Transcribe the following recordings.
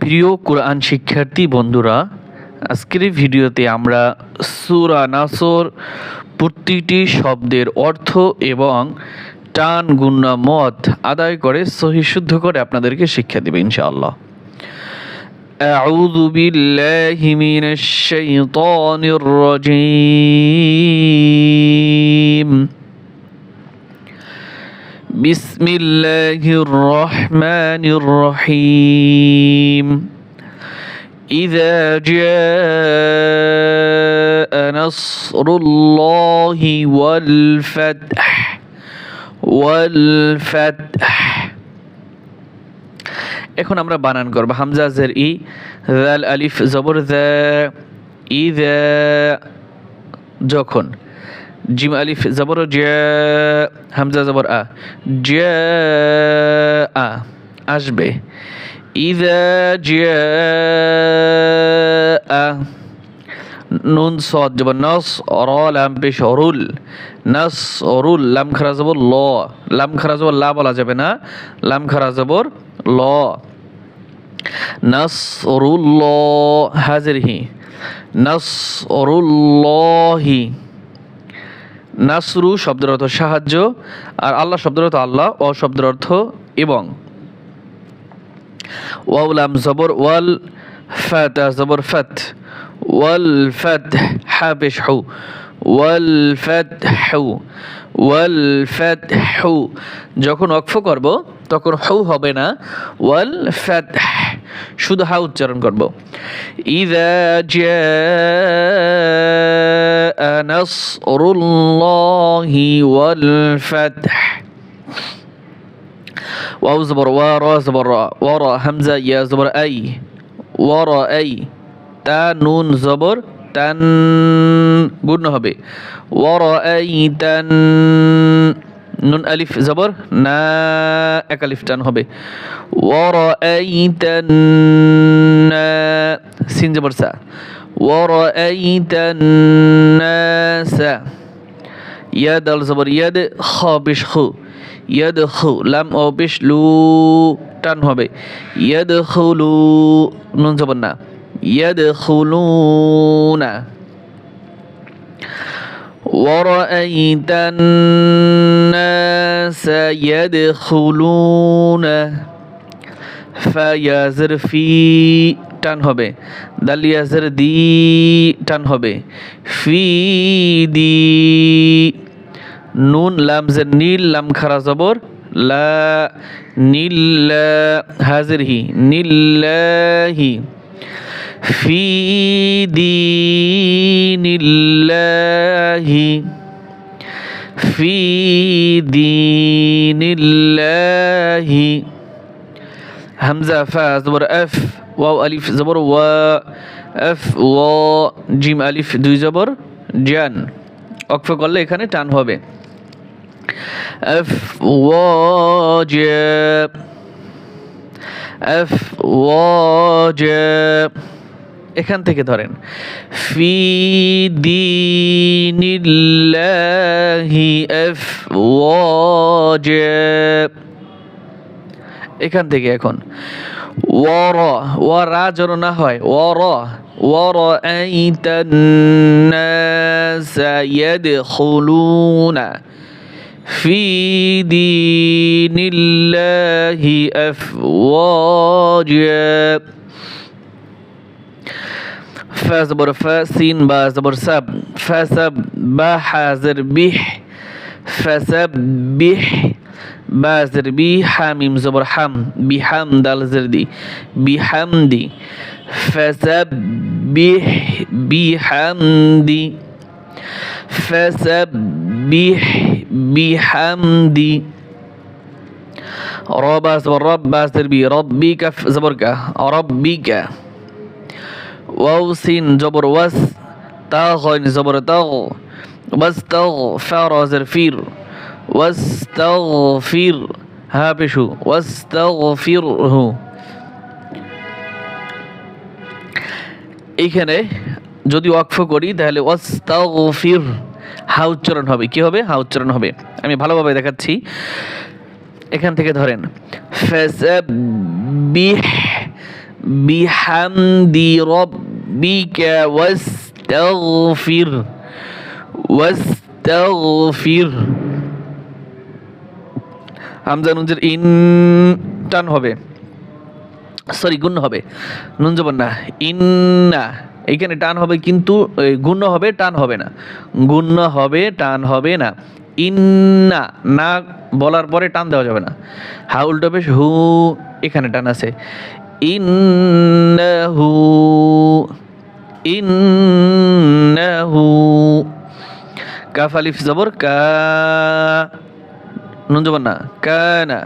প্রিয় কোরআন শিক্ষার্থী বন্ধুরা আজকের এই ভিডিওতে আমরা সুরা নাসর প্রতিটি শব্দের অর্থ এবং টান গুন্না মত আদায় করে সহি শুদ্ধ করে আপনাদেরকে শিক্ষা দেবে ইনশাআল্লাহ أعوذ بالله من الشيطان الرجيم بسم الله الرحمن الرحيم إذا جاء نصر الله والفتح والفتح এখন আমরা বানান করব হামজা জের ই জাল আলিফ জবর যা ই যখন জিম আলিফ জবর জ্যা হামজা জবর আ জ্যা আ আসবে ইদা জ্যা আ নুন সদ জবর নস অর লাম পেশ অরুল নস অরুল লাম খারা জবর ল লাম খারা জবর লা বলা যাবে না। লাম খারা জবর ল নাসরুল্লাহ হাজিরহি নাসরুল্লাহি নাসরু শব্দের অর্থ সাহায্য, আর আল্লাহ শব্দের অর্থ আল্লাহ ও শব্দের অর্থ এবং। ওয়াউলাম জবর, ওয়াল ফাত জবর ফাত ওয়াল ফাত হাবিশ হু ওয়াল ফাত হু, ওয়াল ফাত হু। যখন অক্ফ করব, তখন হু হবে না, ওয়াল ফাত শুধু হা উচ্চারণ করব। ইদা জাআ নাসরুল্লাহি ওয়াল ফাতহ ওয়াও জবর ওয়া রা জবর রা ওয়া রা হামজা ইয়া জবর আই ওয়া রা আই তা নুন জবর তান গুণ হবে ওয়া রা আই তান নুন আলিফ জবর না এক আলিফ টান হবে ওয়ারাআইতান সিন জবর সা ওয়ারাআইতান নাসা ইয়াদ আল জবর ইয়াদ খ বিশ খু ইয়াদ খু লাম ও বিশ লু টান হবে ইয়াদ খুলু নুন জবর না ইয়াদ খুলুনা ورأيت الناس يدخلون ফায়াজের ফি টান হবে। দালিয়াজের দি টান হবে। ফি দি নুন, লামজের নীল লাম খারা জবর, লা নীল হাজির হি নীল্লাহি। ফি দিনিল্লাহি ফি দিনিল্লাহি হামজা, ফা এফ। ওয়াও আলিফ জবর, ওয়া এফ ও জিম আলিফ দুই জবর, জ্যান। অক্ষ করলে এখানে টান হবে। এফ ওয়াজ এফ ওয়াজ এখান থেকে ধরেন। ফি দিনিল্লাহি এফ ওয়াজ এখান থেকে এখন। ওয়ার ওয়ারা যেন না হয় ওয়ার ওয়ার يدخلون في دين الله أفواجا فا زبر فا سين با زبر سب فسب با حازر بح فسبح بازر بي حاميم زبر حم بحمد الزر دي بحمدي. فسبح بحمدي. فسبح بحمدي. رب زبر رب بازر بي ربك زبرك ربك. واو سين جبر وس تاغ زبر تاغ তাও ওয়াস তাও ফারাজের ফির ওয়াস তাও ফির হা পেশু ওয়াস তাও ফির হু যদি ওয়াকফ করি, তাহলে ওয়াস তাও ফির হা উচ্চারণ হবে? কি হবে? হা উচ্চারণ হবে। আমি ভালোভাবে দেখাচ্ছি। এখান থেকে ধরেন বিহামদি রব্বিকা ওয়াস্তাগফির। ওয়াস্তাগফির। হামজা নুনজের ইন টান হবে। সরি, গুণ হবে। নুন জবর না। ইন্না। এইখানে টান হবে কিন্তু গুণ্য হবে, টান হবে না। গুণ্য হবে, টান হবে না। ইন্না। না বলার পরে টান দেওয়া যাবে না। হা উল্টো বেশ, হু এখানে টান আছে। ইন্নাহু। ইন্নাহু। কাফ আলিফ জবর কা নুন জবর না কানা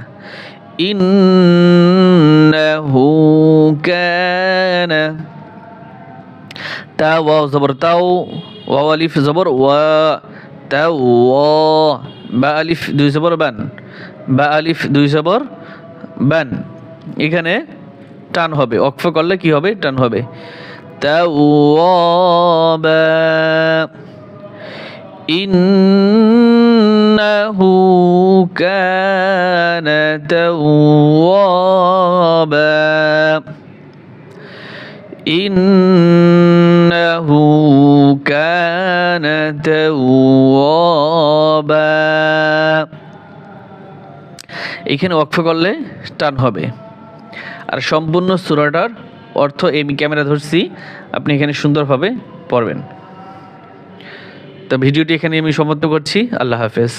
ইন্নাহু কানা তা ওয়াও জবর তাও ওয়াও আলিফ জবর ওয়া তাও ওয়া বা আলিফ দুই জবর বান বা আলিফ দুই জবর বান এখানে টান হবে। অক্ফ করলে কি হবে? টান হবে। তা তাওয়াবা إنه كان توابا إنه كان توابا এখানে ওয়াকফ করলে টান হবে আর সম্পূর্ণ সূরাটার অর্থ আমি ক্যামেরা ধরছি আপনি এখানে সুন্দরভাবে পড়বেন তো ভিডিওটি এখানে আমি সমাপ্ত করছি। আল্লাহ হাফেজ।